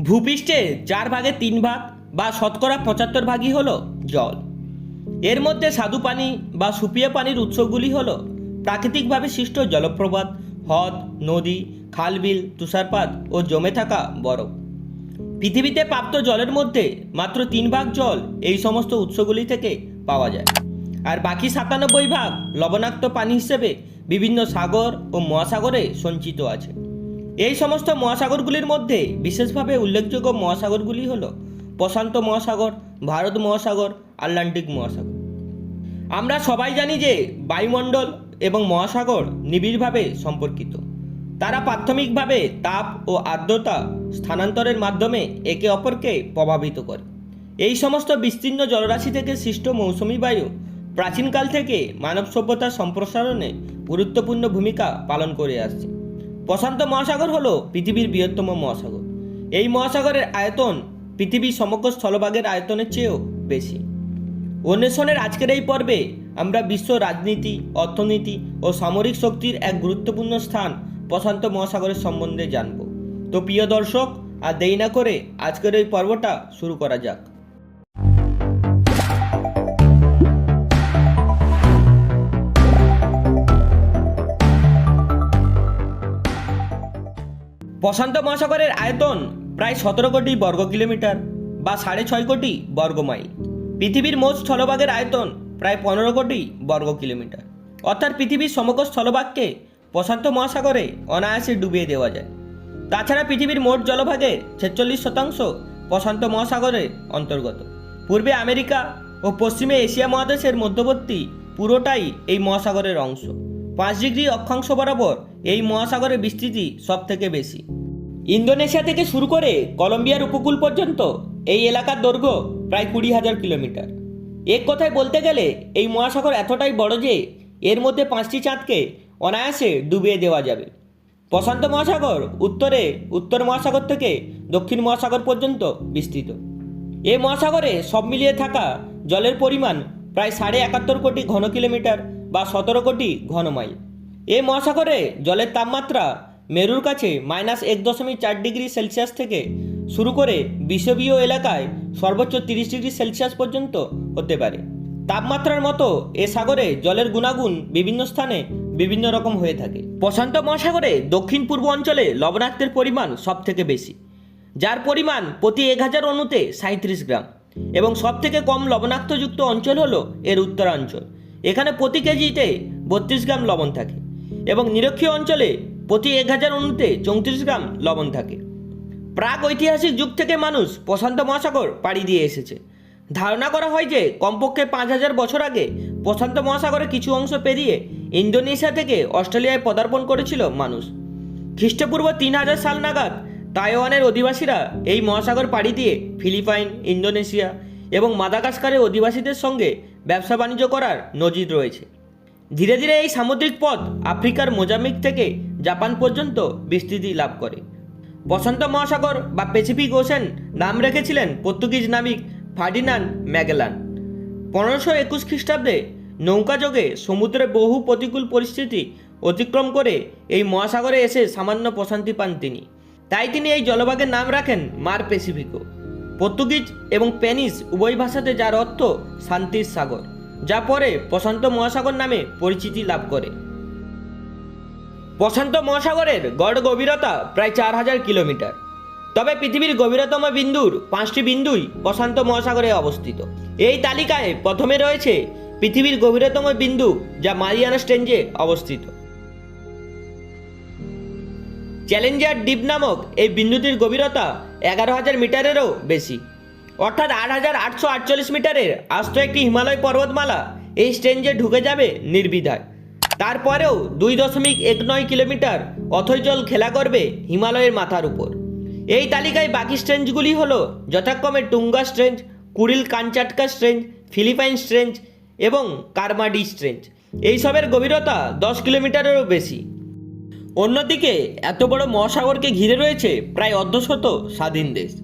ভূপৃষ্ঠে চার ভাগে তিন ভাগ বা শতকরা পঁচাত্তর ভাগই হল জল। এর মধ্যে স্বাদু পানি বা সুপিয়া পানির উৎসগুলি হল প্রাকৃতিকভাবে সৃষ্ট জলপ্রপাত, হ্রদ, নদী, খালবিল, তুষারপাত ও জমে থাকা বরফ। পৃথিবীতে প্রাপ্ত জলের মধ্যে মাত্র তিন ভাগ জল এই সমস্ত উৎসগুলি থেকে পাওয়া যায়। আর বাকি সাতানব্বই ভাগ লবণাক্ত পানি হিসেবে বিভিন্ন সাগর ও মহাসাগরে সঞ্চিত আছে। এই সমস্ত মহাসাগরগুলির মধ্যে বিশেষভাবে উল্লেখযোগ্য মহাসাগরগুলি হল প্রশান্ত মহাসাগর, ভারত মহাসাগর, আটলান্টিক মহাসাগর। আমরা সবাই জানি যে বায়ুমণ্ডল এবং মহাসাগর নিবিড়ভাবে সম্পর্কিত। তারা প্রাথমিকভাবে তাপ ও আর্দ্রতা স্থানান্তরের মাধ্যমে একে অপরকে প্রভাবিত করে। এই সমস্ত বিস্তীর্ণ জলরাশি থেকে সৃষ্ট মৌসুমী বায়ু প্রাচীনকাল থেকে মানব সভ্যতার সম্প্রসারণে গুরুত্বপূর্ণ ভূমিকা পালন করে আসছে। প্রশান্ত মহাসাগর হল পৃথিবীর বৃহত্তম মহাসাগর। এই মহাসাগরের আয়তন পৃথিবীর সমগ্র স্থলভাগের আয়তনের চেয়েও বেশি। অন্বেষণের আজকের এই পর্বে আমরা বিশ্ব রাজনীতি, অর্থনীতি ও সামরিক শক্তির এক গুরুত্বপূর্ণ স্থান প্রশান্ত মহাসাগরের সম্বন্ধে জানব। তো প্রিয় দর্শক, আর দেরি না করে আজকের এই পর্বটা শুরু করা যাক। প্রশান্ত মহাসাগরের আয়তন প্রায় সতেরো কোটি বর্গ কিলোমিটার বা সাড়ে ছয় কোটি বর্গ মাইল। পৃথিবীর মোট স্থলভাগের আয়তন প্রায় পনেরো কোটি বর্গ কিলোমিটার। অর্থাৎ পৃথিবীর সমগ্র স্থলভাগকে প্রশান্ত মহাসাগরে অনায়াসে ডুবিয়ে দেওয়া যায়। তাছাড়া পৃথিবীর মোট জলভাগের ছেচল্লিশ শতাংশ প্রশান্ত মহাসাগরের অন্তর্গত। পূর্বে আমেরিকা ও পশ্চিমে এশিয়া মহাদেশের মধ্যবর্তী পুরোটাই এই মহাসাগরের অংশ। পাঁচ ডিগ্রি অক্ষাংশ বরাবর এই মহাসাগরের বিস্তৃতি সব থেকে বেশি। ইন্দোনেশিয়া থেকে শুরু করে কলম্বিয়ার উপকূল পর্যন্ত এই এলাকার দৈর্ঘ্য প্রায় কুড়ি হাজার কিলোমিটার। এক কথায় বলতে গেলে এই মহাসাগর এতটাই বড় যে এর মধ্যে পাঁচটি চাঁদকে অনায়াসে ডুবিয়ে দেওয়া যাবে। প্রশান্ত মহাসাগর উত্তরে উত্তর মহাসাগর থেকে দক্ষিণ মহাসাগর পর্যন্ত বিস্তৃত। এই মহাসাগরে সব মিলিয়ে থাকা জলের পরিমাণ প্রায় সাড়ে একাত্তর কোটি ঘন কিলোমিটার বা সতেরো কোটি ঘন মাইল এই মহাসাগরে জলের তাপমাত্রা মেরুর কাছে মাইনাস এক দশমিক চার ডিগ্রি সেলসিয়াস থেকে শুরু করে বিষবীয় এলাকায় সর্বোচ্চ তিরিশ ডিগ্রি সেলসিয়াস পর্যন্ত হতে পারে। তাপমাত্রার মতো এ সাগরে জলের গুণাগুণ বিভিন্ন স্থানে বিভিন্ন রকম হয়ে থাকে। প্রশান্ত মহাসাগরে দক্ষিণ পূর্ব অঞ্চলে লবণাক্তের পরিমাণ সব থেকে বেশি, যার পরিমাণ প্রতি এক হাজার অণুতে সাঁত্রিশ গ্রাম এবং সব থেকে কম লবণাক্তযুক্ত অঞ্চল হলো এর উত্তরাঞ্চল। এখানে প্রতি কেজিতে বত্রিশ গ্রাম লবণ থাকে এবং নিরক্ষীয় অঞ্চলে প্রতি এক হাজার অণুতে চৌত্রিশ গ্রাম লবণ থাকে। প্রাক ঐতিহাসিক যুগ থেকে মানুষ প্রশান্ত মহাসাগর পাড়ি দিয়ে এসেছে। ধারণা করা হয় যে কমপক্ষে পাঁচ হাজার বছর আগে প্রশান্ত মহাসাগরের কিছু অংশ পেরিয়ে ইন্দোনেশিয়া থেকে অস্ট্রেলিয়ায় পদার্পণ করেছিল মানুষ। খ্রিস্টপূর্ব তিন হাজার সাল নাগাদ তাইওয়ানের অধিবাসীরা এই মহাসাগর পাড়ি দিয়ে ফিলিপাইন, ইন্দোনেশিয়া এবং মাদাগাস্কারের অধিবাসীদের সঙ্গে ব্যবসা বাণিজ্য করার নজির রয়েছে। ধীরে ধীরে এই সামুদ্রিক পথ আফ্রিকার মোজাম্বিক থেকে জাপান পর্যন্ত বিস্তৃতি লাভ করে। বসন্ত মহাসাগর বা প্যাসিফিক ওশেন নাম রেখেছিলেন পর্তুগিজ নাবিক ফার্ডিনান্ড ম্যাগেলান। পনেরোশো একুশ খ্রিস্টাব্দে নৌকাযোগে সমুদ্রে বহু প্রতিকূল পরিস্থিতি অতিক্রম করে এই মহাসাগরে এসে সামান্য প্রশান্তি পান তিনি। তাই তিনি এই জলভাগের নাম রাখেন মার প্যাসিফিকো। পর্তুগিজ এবং স্প্যানিশ উভয় ভাষাতে যার অর্থ শান্তির সাগর, যা পরে প্রশান্ত মহাসাগর নামে পরিচিতি লাভ করে। প্রশান্ত মহাসাগরের গড় গভীরতা প্রায় চার হাজার কিলোমিটার। তবে পৃথিবীর গভীরতম বিন্দুর পাঁচটি বিন্দুই প্রশান্ত মহাসাগরে অবস্থিত। এই তালিকায় প্রথমে রয়েছে পৃথিবীর গভীরতম বিন্দু, যা মারিয়ানা স্ট্রেঞ্জে অবস্থিত। চ্যালেঞ্জার ডিপ নামক এই বিন্দুটির গভীরতা এগারো হাজার মিটারেরও বেশি। অর্থাৎ আট হাজার আটশো আটচল্লিশ মিটারের আস্ত একটি হিমালয় পর্বতমালা এই স্ট্রেঞ্জে ঢুকে যাবে নির্বিধায়। তারপরেও দুই দশমিক এক নয় কিলোমিটার অথৈ জল খেলা করবে হিমালয়ের মাথার উপর। এই তালিকায় বাকি স্ট্রেঞ্জগুলি হলো যথাক্রমে Tonga trench Kuril Kamchatka trench, Philippine trench এবং কারমাডি স্ট্রেঞ্জ। এইসবের গভীরতা দশ কিলোমিটারেরও বেশি। অন্যদিকে, এত বড় মহাসাগরকে ঘিরে রয়েছে প্রায় অর্ধশত স্বাধীন দেশ।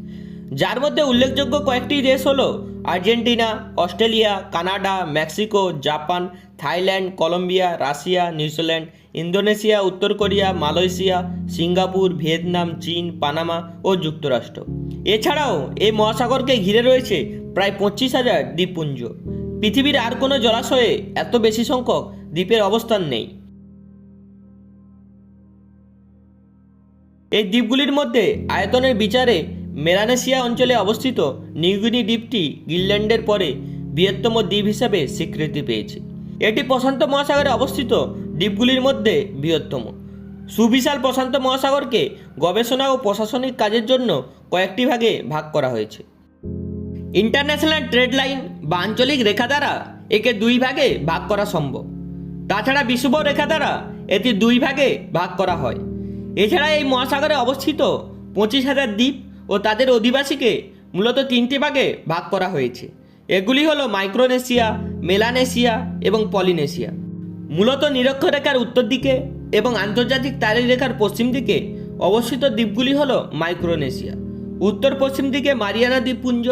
যার মধ্যে উল্লেখযোগ্য কয়েকটি দেশ হলো Argentina, Australia, Canada, Mexico, Japan, Thailand, Colombia, Russia, New Zealand, Indonesia, উত্তর কোরিয়া, মালয়েশিয়া, সিঙ্গাপুর, ভিয়েতনাম, চীন, পানামা ও যুক্তরাষ্ট্র। এছাড়াও এই মহাসাগরকে ঘিরে রয়েছে প্রায় পঁচিশ হাজার দ্বীপপুঞ্জ। পৃথিবীর আর কোনো জলাশয়ে এত বেশি সংখ্যক দ্বীপের অবস্থান নেই। এই দ্বীপগুলির মধ্যে আয়তনের বিচারে মেলানেশিয়া অঞ্চলে অবস্থিত নিউগিনি দ্বীপটি গ্রিনল্যান্ডের পরে বৃহত্তম দ্বীপ হিসাবে স্বীকৃতি পেয়েছে। এটি প্রশান্ত মহাসাগরে অবস্থিত দ্বীপগুলির মধ্যে বৃহত্তম। সুবিশাল প্রশান্ত মহাসাগরকে গবেষণা ও প্রশাসনিক কাজের জন্য কয়েকটি ভাগে ভাগ করা হয়েছে। ইন্টারন্যাশনাল ট্রেড লাইন বা আঞ্চলিক রেখা দ্বারা একে দুই ভাগে ভাগ করা সম্ভব। তাছাড়া বিষুব রেখা দ্বারা এটি দুই ভাগে ভাগ করা হয়। এছাড়া এই মহাসাগরে অবস্থিত পঁচিশ হাজার দ্বীপ ও তাদের অধিবাসীকে মূলত তিনটি ভাগে ভাগ করা হয়েছে। এগুলি হলো মাইক্রোনেশিয়া, মেলানেশিয়া এবং পলিনেশিয়া। মূলত নিরক্ষরেখার উত্তর দিকে এবং আন্তর্জাতিক তারিখ রেখার পশ্চিম দিকে অবস্থিত দ্বীপগুলি হলো মাইক্রোনেশিয়া। উত্তর পশ্চিম দিকে মারিয়ানা দ্বীপপুঞ্জ,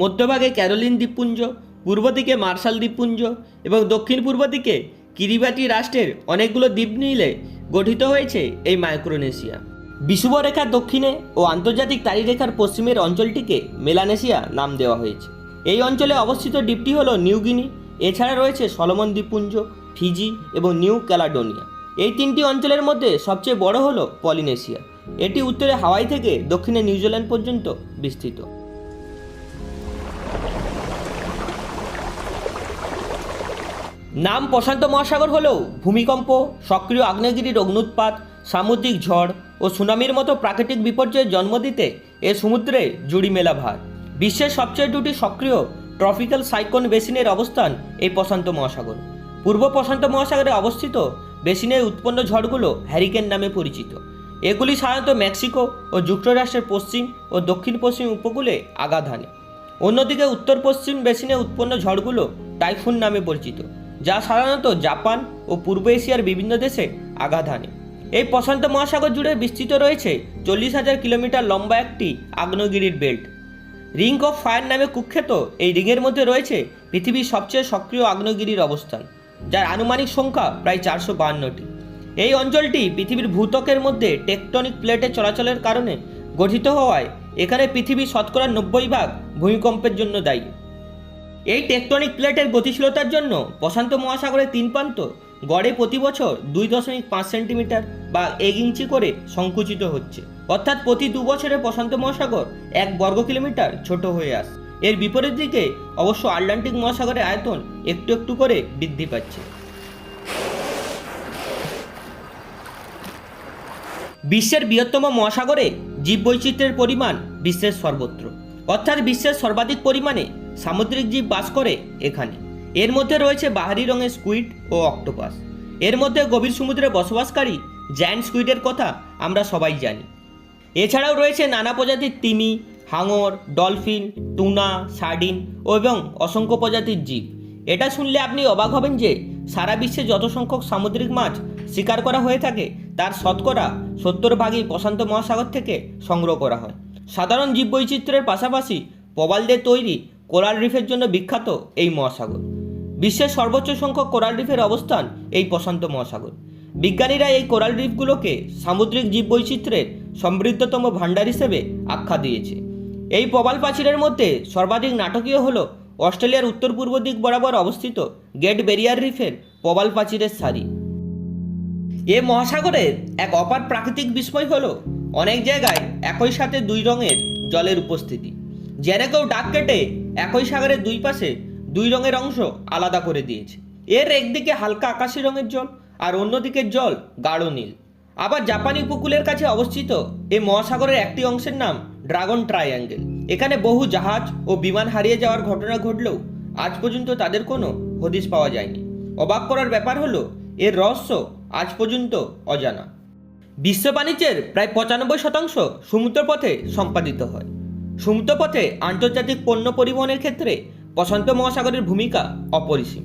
মধ্যভাগে ক্যারোলিন দ্বীপপুঞ্জ, পূর্ব দিকে মার্শাল দ্বীপপুঞ্জ এবং দক্ষিণ পূর্ব দিকে কিরিবাটি রাষ্ট্রের অনেকগুলো দ্বীপ মিলে গঠিত হয়েছে এই মাইক্রোনেশিয়া। বিষুবরেখার দক্ষিণে ও আন্তর্জাতিক তারিরেখার পশ্চিমের অঞ্চলটিকে মেলানেশিয়া নাম দেওয়া হয়েছে। এই অঞ্চলে অবস্থিত দ্বীপটি হল নিউগিনি এছাড়া রয়েছে সলোমন দ্বীপপুঞ্জ, ফিজি এবং নিউ ক্যালাডোনিয়া। এই তিনটি অঞ্চলের মধ্যে সবচেয়ে বড় হল পলিনেশিয়া। এটি উত্তরে হাওয়াই থেকে দক্ষিণে নিউজিল্যান্ড পর্যন্ত বিস্তৃত। নাম প্রশান্ত মহাসাগর হলেও ভূমিকম্প, সক্রিয় আগ্নেয়গিরির অগ্নুৎপাত সামুদ্রিক ঝড় ও সুনামির মতো প্রাকৃতিক বিপর্যয়ের জন্ম দিতে এ সমুদ্রে জুড়ি মেলা ভার। বিশ্বের সবচেয়ে দুটি সক্রিয় ট্রপিক্যাল সাইক্লোন বেসিনের অবস্থান এই প্রশান্ত মহাসাগর। পূর্ব প্রশান্ত মহাসাগরে অবস্থিত বেসিনের উৎপন্ন ঝড়গুলো হ্যারিকেন নামে পরিচিত। এগুলি সাধারণত মেক্সিকো ও যুক্তরাষ্ট্রের পশ্চিম ও দক্ষিণ পশ্চিম উপকূলে আঘাত অন্যদিকে উত্তর পশ্চিম বেসিনে উৎপন্ন ঝড়গুলো টাইফুন নামে পরিচিত। যা সাধারণত জাপান ও পূর্ব এশিয়ার বিভিন্ন দেশে আঘাত হানে। এই প্রশান্ত মহাসাগর জুড়ে বিস্তৃত রয়েছে চল্লিশ হাজার কিলোমিটার লম্বা একটি আগ্নেয়গিরির বেল্ট। রিং অফ ফায়ার নামে কুখ্যাত এই রিংয়ের মধ্যে রয়েছে পৃথিবীর সবচেয়ে সক্রিয় আগ্নেয়গিরির অবস্থান, যার আনুমানিক সংখ্যা প্রায় চারশো বাহান্নটি এই অঞ্চলটি পৃথিবীর ভূত্বকের মধ্যে টেকটনিক প্লেটের চলাচলের কারণে গঠিত হওয়ায় এখানে পৃথিবীর শতকরা নব্বই ভাগ ভূমিকম্পের জন্য দায়ী। এই টেকটনিক প্লেটের গতিশীলতার জন্য প্রশান্ত মহাসাগরের তিন প্রান্ত গড়ে প্রতি বছর দুই দশমিক পাঁচ সেন্টিমিটার বা এক ইঞ্চি করে সংকুচিত হচ্ছে। অর্থাৎ প্রতি দু বছরে প্রশান্ত মহাসাগর এক বর্গ কিলোমিটার ছোট হয়ে আসে। এর বিপরীত দিকে অবশ্য আটলান্টিক মহাসাগরের আয়তন একটু একটু করে বৃদ্ধি পাচ্ছে। বিশ্বের বৃহত্তম মহাসাগরে জীববৈচিত্র্যের পরিমাণ বিশ্বের সর্বত্র। অর্থাৎ বিশ্বের সর্বাধিক পরিমাণে সামুদ্রিক জীব বাস করে এখানে। এর মধ্যে রয়েছে বাহারি রঙের স্কুইড ও অক্টোপাস এর মধ্যে গভীর সমুদ্রে বসবাসকারী জ্যান্ট স্কুইডের কথা আমরা সবাই জানি। এছাড়াও রয়েছে নানা প্রজাতির তিমি, হাঙর ডলফিন টুনা সার্ডিন এবং অসংখ্য প্রজাতির জীব। এটা শুনলে আপনি অবাক হবেন যে সারা বিশ্বে যত সংখ্যক সামুদ্রিক মাছ শিকার করা হয়ে থাকে, তার শতকরা সত্তর ভাগই প্রশান্ত মহাসাগর থেকে সংগ্রহ করা হয়। সাধারণ জীববৈচিত্র্যের পাশাপাশি প্রবাল দিয়ে তৈরি কোরাল রিফের জন্য বিখ্যাত এই মহাসাগর। বিশ্বের সর্বোচ্চ সংখ্যক কোরাল রিফের অবস্থান এই প্রশান্ত মহাসাগর। বিজ্ঞানীরা এই কোরাল রিফগুলোকে সামুদ্রিক জীববৈচিত্র্যের সমৃদ্ধতম ভাণ্ডার হিসেবে আখ্যা দিয়েছে। এই প্রবাল প্রাচীরের মধ্যে সর্বাধিক নাটকীয় হল অস্ট্রেলিয়ার উত্তর পূর্ব দিক বরাবর অবস্থিত গেট বেরিয়ার রিফের প্রবাল প্রাচীরের সারি। এ মহাসাগরের এক অপার প্রাকৃতিক বিস্ময় হল অনেক জায়গায় একই সাথে দুই রঙের জলের উপস্থিতি। যেন কেউ ডাক কেটে একই সাগরের দুই পাশে দুই রঙের অংশ আলাদা করে দিয়েছে। এর একদিকে হালকা আকাশি রঙের জল আর অন্যদিকের জল গাঢ় নীল। আবার জাপানি উপকূলের কাছে অবস্থিত এই মহাসাগরের একটি অংশের নাম ড্রাগন ট্রায়াঙ্গেল। এখানে বহু জাহাজ ও বিমান হারিয়ে যাওয়ার ঘটনা ঘটলেও আজ পর্যন্ত তাদের কোনো হদিশ পাওয়া যায়নি। অবাক করার ব্যাপার হলো, এর রহস্য আজ পর্যন্ত অজানা। বিশ্ব বাণিজ্যের প্রায় পঁচানব্বই শতাংশ সমুদ্রপথে সম্পাদিত হয়। সমুদ্রপথে আন্তর্জাতিক পণ্য পরিবহনের ক্ষেত্রে প্রশান্ত মহাসাগরের ভূমিকা অপরিসীম।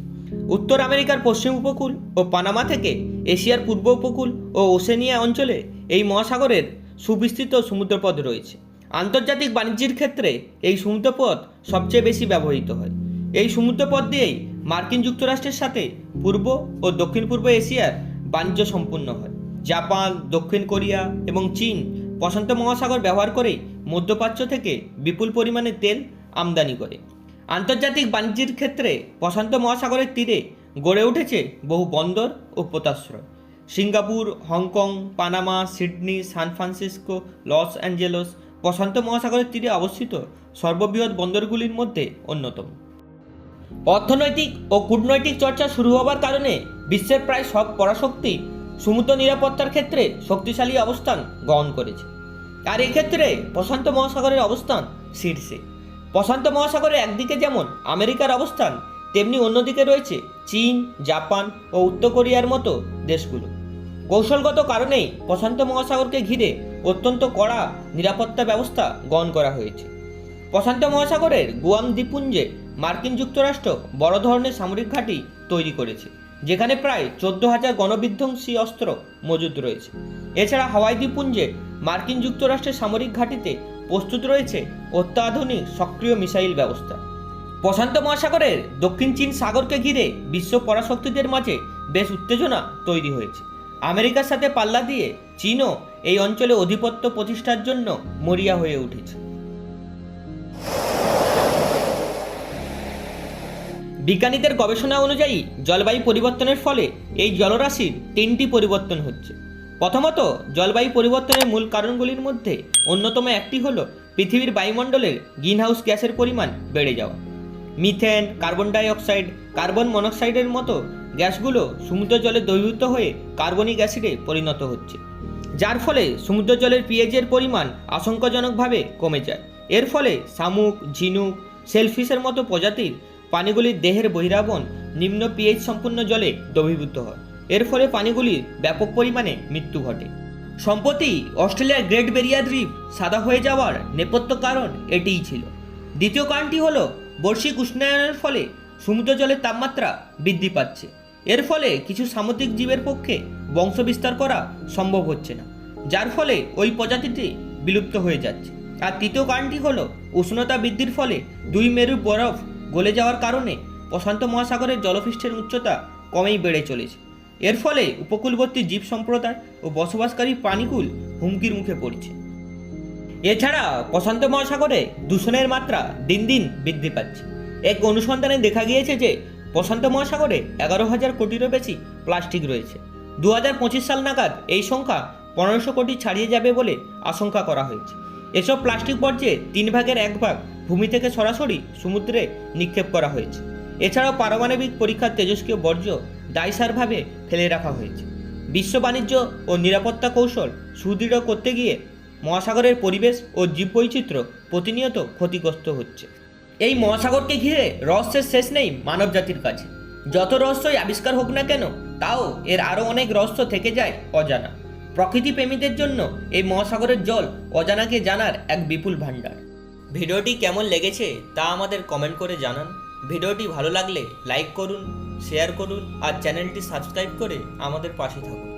উত্তর আমেরিকার পশ্চিম উপকূল ও পানামা থেকে এশিয়ার পূর্ব উপকূল ও ওশেনিয়া অঞ্চলে এই মহাসাগরের সুবিস্তৃত সমুদ্রপথ রয়েছে। আন্তর্জাতিক বাণিজ্যের ক্ষেত্রে এই সমুদ্রপথ সবচেয়ে বেশি ব্যবহৃত হয়। এই সমুদ্রপথ দিয়েই মার্কিন যুক্তরাষ্ট্রের সাথে পূর্ব ও দক্ষিণ পূর্ব এশিয়ার বাণিজ্য সম্পূর্ণ হয়। জাপান, দক্ষিণ কোরিয়া এবং চীন প্রশান্ত মহাসাগর ব্যবহার করে মধ্যপ্রাচ্য থেকে বিপুল পরিমাণে তেল আমদানি করে। আন্তর্জাতিক বাণিজ্যের ক্ষেত্রে প্রশান্ত মহাসাগরের তীরে গড়ে উঠেছে বহু বন্দর ও পোতাশ্রয় Singapore, Hong Kong, Panama, Sydney, San Francisco, Los Angeles প্রশান্ত মহাসাগরের তীরে অবস্থিত সর্ববৃহৎ বন্দরগুলির মধ্যে অন্যতম। অর্থনৈতিক ও কূটনৈতিক চর্চা শুরু হওয়ার কারণে বিশ্বের প্রায় সব পরাশক্তি সমুদ্র নিরাপত্তার ক্ষেত্রে শক্তিশালী অবস্থান গ্রহণ করেছে। আর এক্ষেত্রে প্রশান্ত মহাসাগরের অবস্থান শীর্ষে। প্রশান্ত মহাসাগরের একদিকে যেমন আমেরিকার অবস্থান, তেমনি অন্যদিকে রয়েছে চীন, জাপান ও উত্তর কোরিয়ার মতো দেশগুলো। কৌশলগত কারণেই প্রশান্ত মহাসাগরকে ঘিরে অত্যন্ত কড়া নিরাপত্তা ব্যবস্থা গ্রহণ করা হয়েছে। প্রশান্ত মহাসাগরের গুয়াম দ্বীপপুঞ্জে মার্কিন যুক্তরাষ্ট্র বড় ধরনের সামরিক ঘাঁটি তৈরি করেছে, যেখানে প্রায় চোদ্দ হাজার গণবিধ্বংসী অস্ত্র মজুদ রয়েছে। এছাড়া হাওয়াই দ্বীপপুঞ্জে মার্কিন যুক্তরাষ্ট্রের সামরিক ঘাঁটিতে প্রস্তুত রয়েছে অত্যাধুনিক সক্রিয় মিসাইল ব্যবস্থা। প্রশান্ত মহাসাগরের দক্ষিণ চীন সাগরকে ঘিরে বিশ্ব পরাশক্তিদের মাঝে বেশ উত্তেজনা তৈরি হয়েছে। আমেরিকার সাথে পাল্লা দিয়ে চীনও এই অঞ্চলে আধিপত্য প্রতিষ্ঠার জন্য মরিয়া হয়ে উঠেছে। বিজ্ঞানীদের গবেষণা অনুযায়ী জলবায়ু পরিবর্তনের ফলে এই জলরাশির তিনটি পরিবর্তন হচ্ছে। প্রথমত, জলবায়ু পরিবর্তনের মূল কারণগুলির মধ্যে অন্যতম একটি হলো পৃথিবীর বায়ুমণ্ডলের গ্রিনহাউস গ্যাসের পরিমাণ বেড়ে যাওয়া। Methane, carbon dioxide carbon মনোক্সাইডের মতো গ্যাসগুলো সমুদ্র জলে দ্রবীভূত হয়ে কার্বনিক অ্যাসিডে পরিণত হচ্ছে, যার ফলে সমুদ্র জলের পিএইচের পরিমাণ আশঙ্কাজনকভাবে কমে যায়। এর ফলে শামুক, ঝিনুক, সেলফিশের মতো প্রজাতির পানিগুলির দেহের বহিরাবন নিম্ন পিএইচ সম্পূর্ণ জলে দ্রবীভূত হয়। এর ফলে পানিগুলির ব্যাপক পরিমাণে মৃত্যু ঘটে। সম্প্রতি অস্ট্রেলিয়ার গ্রেট বেরিয়ার দ্বীপ সাদা হয়ে যাওয়ার নেপথ্য কারণ এটিই ছিল। দ্বিতীয় কারণটি হল বৈশ্বিক উষ্ণায়নের ফলে সমুদ্র জলের তাপমাত্রা বৃদ্ধি পাচ্ছে। এর ফলে কিছু সামুদ্রিক জীবের পক্ষে বংশবিস্তার করা সম্ভব হচ্ছে না, যার ফলে ওই প্রজাতিটি বিলুপ্ত হয়ে যাচ্ছে। আর তৃতীয় কারণটি হল, উষ্ণতা বৃদ্ধির ফলে দুই মেরুর বরফ গলে যাওয়ার কারণে প্রশান্ত মহাসাগরের জলপৃষ্ঠের উচ্চতা কমেই বেড়ে চলেছে। এর ফলে উপকূলবর্তী জীব সম্প্রদায় ও বসবাসকারী প্রাণীকুল হুমকির মুখে পড়ছে। এছাড়া প্রশান্ত মহাসাগরে দূষণের মাত্রা দিন দিন বৃদ্ধি পাচ্ছে। এক অনুসন্ধানে দেখা গিয়েছে যে প্রশান্ত মহাসাগরে এগারো হাজার কোটিরও বেশি প্লাস্টিক রয়েছে। দু হাজার পঁচিশ সাল নাগাদ এই সংখ্যা পনেরোশো কোটি ছাড়িয়ে যাবে বলে আশঙ্কা করা হয়েছে। এসব প্লাস্টিক বর্জ্যে তিন ভাগের এক ভাগ ভূমি থেকে সরাসরি সমুদ্রে নিক্ষেপ করা হয়েছে। এছাড়াও পারমাণবিক পরীক্ষার তেজস্ক্রিয় বর্জ্য দায়সারভাবে ফেলে রাখা হয়েছে। বিশ্ব বাণিজ্য ও নিরাপত্তা কৌশল সুদৃঢ় করতে গিয়ে মহাসাগরের পরিবেশ ও জীববৈচিত্র্য প্রতিনিয়ত ক্ষতিগ্রস্ত হচ্ছে। এই মহাসাগরকে ঘিরে রহস্যের শেষ নেই মানব জাতির কাছে। যত রহস্যই আবিষ্কার হোক না কেন, তাও এর আরও অনেক রহস্য থেকে যায় অজানা। প্রকৃতি প্রেমীদের জন্য এই মহাসাগরের জল অজানাকে জানার এক বিপুল ভাণ্ডার। ভিডিওটি কেমন লেগেছে তা আমাদের কমেন্ট করে জানান। ভিডিওটি ভালো লাগলে লাইক করুন শেয়ার করুন আর চ্যানেলটি সাবস্ক্রাইব করে আমাদের পাশে থাকুন।